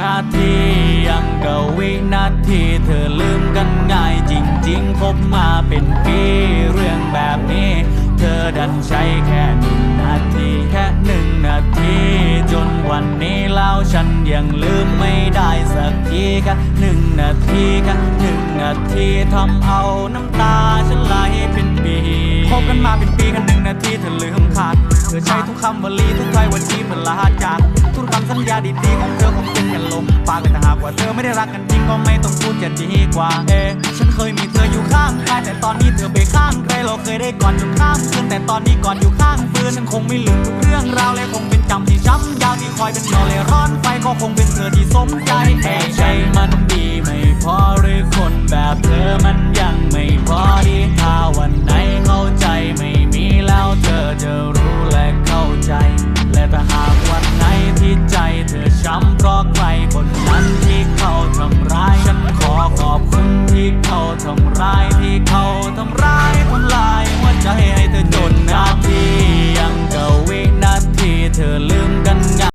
นาทียังกับวินาทีเธอลืมกันง่ายจริงๆคบมาเป็นปีเรื่องแบบนี้ เธอดันใช้แค่หนึ่งนาทีแค่หนึ่งนาที จนวันนี้แล้วฉันยังลืมไม่ได้สักทีแค่หนึ่งนาทีแค่หนึ่งนาทีทำเอาน้ำตาฉันไหลเป็นปีคบกันมาเป็นปีแค่หนึ่งนาทีเธอลืมขาดเธอใช้ทุกคำวลีทุกถ้อยวันนี้เมื่อลาจาก สัญญาดีๆของเธอคงเป็นกันลมปากแต่หากว่าเธอไม่ได้รักกันจริงก็ไม่ต้องพูดจะดีกว่า เอะฉันเคยมีเธออยู่ข้างกายแต่ตอนนี้เธอไปข้างใครเราเคยได้กอดจนข้ามคืนแต่ตอนนี้กอดอยู่ข้างฟืนฉันคงไม่ลืมทุกเรื่องราวและคงเป็นจำที่ช้ำยาวที่คอยเป็นนอเลยร้อนไฟก็คงเป็น